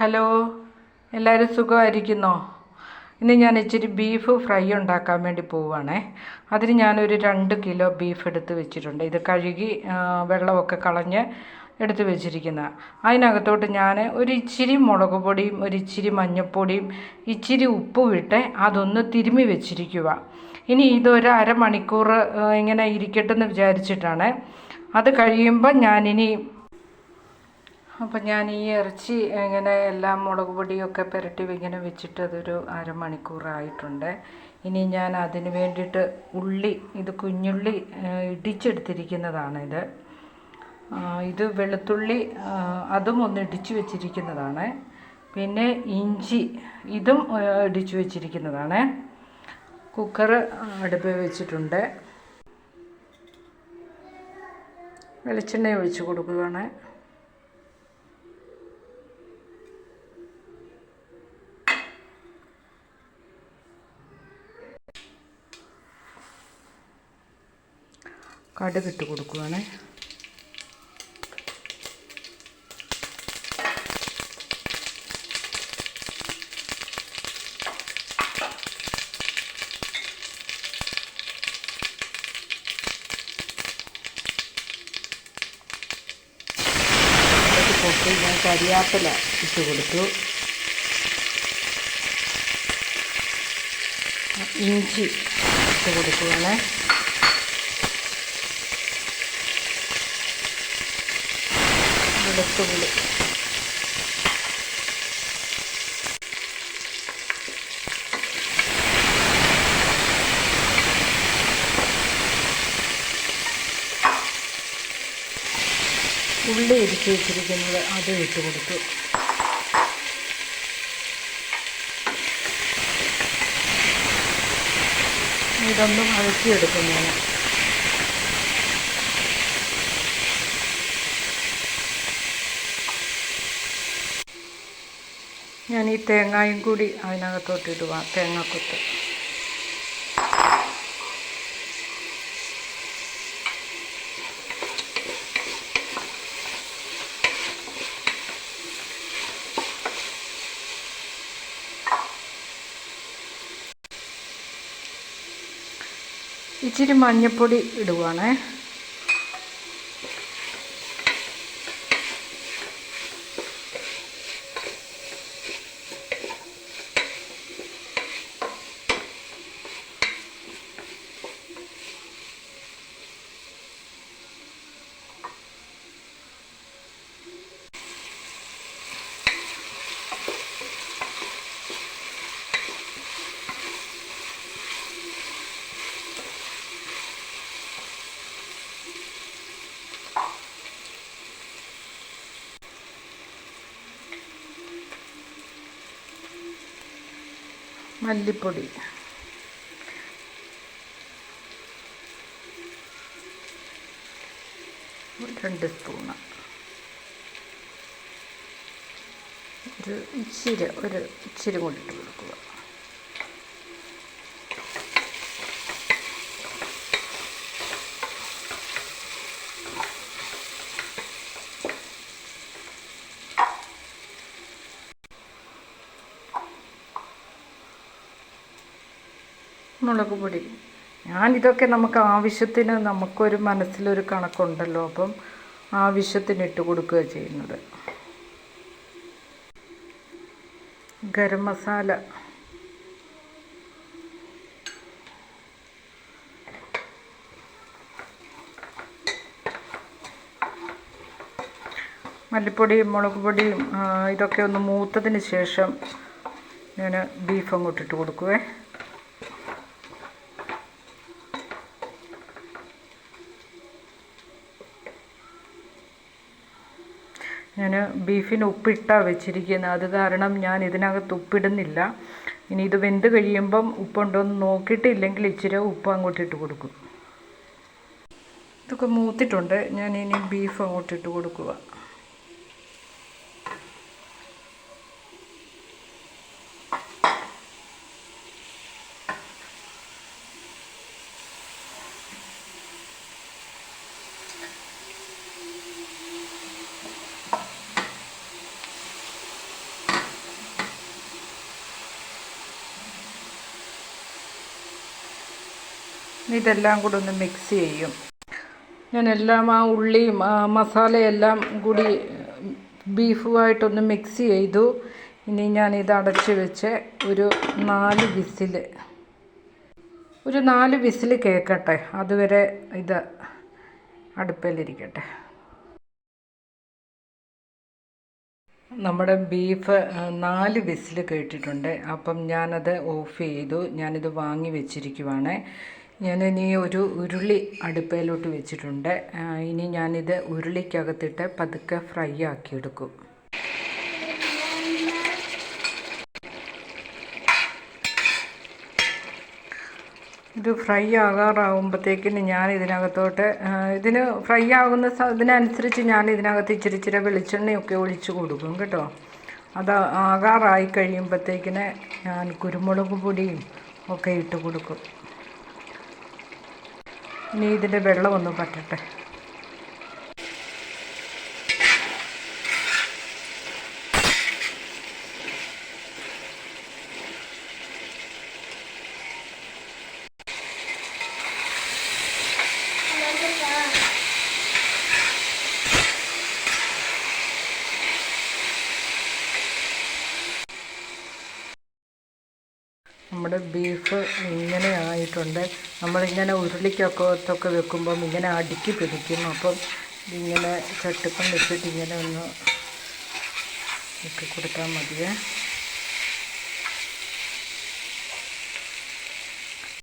Hello എല്ലാവരും സുഖമായിരിക്കുന്നോ? ഇന്ന് ഞാൻ ഇച്ചിരി ബീഫ് ഫ്രൈ ഉണ്ടാക്കാൻ വേണ്ടി പോവുകയാണേ അതിന് ഞാനൊരു രണ്ട് കിലോ ബീഫ് എടുത്ത് വെച്ചിട്ടുണ്ട്. ഇത് കഴുകി വെള്ളമൊക്കെ കളഞ്ഞ് എടുത്ത് വെച്ചിരിക്കുന്ന. അതിനകത്തോട്ട് ഞാൻ ഒരു ഇച്ചിരി മുളക് പൊടിയും ഒരു ഇച്ചിരി മഞ്ഞൾപ്പൊടിയും ഇച്ചിരി ഉപ്പും ഇട്ട് അതൊന്ന് തിരുമ്മി വെച്ചിരിക്കുക ഇനി ഇതൊരു അരമണിക്കൂർ ഇങ്ങനെ ഇരിക്കട്ടെന്ന് വിചാരിച്ചിട്ടാണ്. അത് കഴിയുമ്പോൾ ഞാനിനി അപ്പം ഞാൻ ഈ ഇറച്ചി ഇങ്ങനെ എല്ലാം മുളക് പൊടിയൊക്കെ പുരട്ടി ഇങ്ങനെ വെച്ചിട്ട് അതൊരു അരമണിക്കൂറായിട്ടുണ്ട്. ഇനി ഞാൻ അതിന് വേണ്ടിയിട്ട് ഉള്ളി ഇത് കുഞ്ഞുള്ളി ഇടിച്ചെടുത്തിരിക്കുന്നതാണിത്. ഇടിച്ചെടുത്തിരിക്കുന്നതാണ് ഇത് വെളുത്തുള്ളി അതും ഒന്ന് ഇടിച്ചു വെച്ചിരിക്കുന്നതാണ്. പിന്നെ ഇഞ്ചി ഇതും ഇടിച്ചു വെച്ചിരിക്കുന്നതാണ്. കുക്കർ അടുപ്പിൽ വെച്ചിട്ടുണ്ട്. വെളിച്ചെണ്ണ ഒഴിച്ച് കൊടുക്കുകയാണ്. കടുകിട്ട് കൊടുക്കുകയാണ് ഞാൻ കരിയാപ്പില ഇട്ട് കൊടുത്തു. ഇഞ്ചി ഇട്ട് കൊടുക്കുവാണ്. വെളുത്തുള്ളി ഉള്ളി ഇരിച്ച് വെച്ചിരിക്കുന്നത് അത് ഇട്ട് കൊടുത്തു. ഇതൊന്നും വഴറ്റിയെടുക്കും ഞാൻ ഈ തേങ്ങായും കൂടി അതിനകത്തോട്ട് ഇടുക തേങ്ങാക്കൊത്ത്. ഇച്ചിരി മഞ്ഞൾപ്പൊടി ഇടുവാണേ. മല്ലിപ്പൊടി. രണ്ട് സ്പൂണ്. ഒരു ഇച്ചിരി ഒരു ഇച്ചിരി കൂടി ഇട്ട് കൊടുക്കുക. മുളക് പൊടി. ഞാനിതൊക്കെ നമുക്ക് ആവശ്യത്തിന് നമുക്കൊരു മനസ്സിലൊരു കണക്കുണ്ടല്ലോ അപ്പം ആവശ്യത്തിന് ഇട്ട് കൊടുക്കുക ചെയ്യുന്നത്. ഗരം മസാല. മല്ലിപ്പൊടിയും മുളക് പൊടിയും ഇതൊക്കെ ഒന്ന് മൂത്തതിന് ശേഷം ഞാൻ ബീഫ് അങ്ങോട്ടിട്ട് കൊടുക്കുവേ. ഞാൻ ബീഫിന് ഉപ്പിട്ടാണ് വെച്ചിരിക്കുന്നത് അത് കാരണം ഞാൻ ഇതിനകത്ത് ഉപ്പിടുന്നില്ല. ഇനി ഇത് വെന്ത് കഴിയുമ്പം നോക്കിയിട്ട് നോക്കിയിട്ടില്ലെങ്കിൽ ഇച്ചിരി ഉപ്പ് അങ്ങോട്ട് ഇട്ട് കൊടുക്കും. ഇതൊക്കെ മൂത്തിട്ടുണ്ട്. ഞാൻ ഇനി ബീഫ് അങ്ങോട്ട് ഇട്ട് കൊടുക്കുക ഇതെല്ലാം കൂടെ ഒന്ന് മിക്സ് ചെയ്യും. ഞാൻ എല്ലാം ആ ഉള്ളിയും ആ മസാലയെല്ലാം കൂടി ബീഫുമായിട്ടൊന്ന് മിക്സ് ചെയ്തു. ഇനി ഞാൻ ഇത് അടച്ച് വെച്ച് ഒരു നാല് വിസിൽ ഒരു നാല് വിസിൽ കേൾക്കട്ടെ അതുവരെ ഇത് അടുപ്പിലിരിക്കട്ടെ. നമ്മുടെ ബീഫ് നാല് വിസിൽ കേട്ടിട്ടുണ്ട്. അപ്പം ഞാനത് ഓഫ് ചെയ്തു. ഞാനിത് വാങ്ങി വെച്ചിരിക്കുവാണ്. ഞാനിനി ഒരു ഉരുളി അടുപ്പയിലോട്ട് വെച്ചിട്ടുണ്ട്. ഇനി ഞാനിത് ഉരുളിക്കകത്തിട്ട് പതുക്കെ ഫ്രൈ ആക്കിയെടുക്കും. ഇത് ഫ്രൈ ആകാറാകുമ്പോഴത്തേക്കിന് ഞാൻ ഇതിനകത്തോട്ട് ഇതിന് ഫ്രൈ ആകുന്ന ഇതിനനുസരിച്ച് ഞാൻ ഇതിനകത്ത് ഇച്ചിരി ഇച്ചിരി വെളിച്ചെണ്ണയൊക്കെ ഒഴിച്ച് കൊടുക്കും കേട്ടോ. അത് ആകാറായി കഴിയുമ്പോഴത്തേക്കിന് ഞാൻ കുരുമുളക് പൊടിയും ഒക്കെ ഇട്ട് കൊടുക്കും. ഇനി ഇതിന്റെ വെള്ളമൊന്നും പറ്റട്ടെ നമ്മുടെ ബീഫ് ഇങ്ങനെ ആയിട്ടുണ്ട്. നമ്മളിങ്ങനെ ഉരുളിക്കൊക്കത്തൊക്കെ വെക്കുമ്പം ഇങ്ങനെ അടുക്കി പിടിക്കും. അപ്പം ഇങ്ങനെ ചട്ടിപ്പം വെച്ചിട്ട് ഇങ്ങനെ ഒന്ന് ഇട്ട് കൊടുത്താൽ മതിയേ.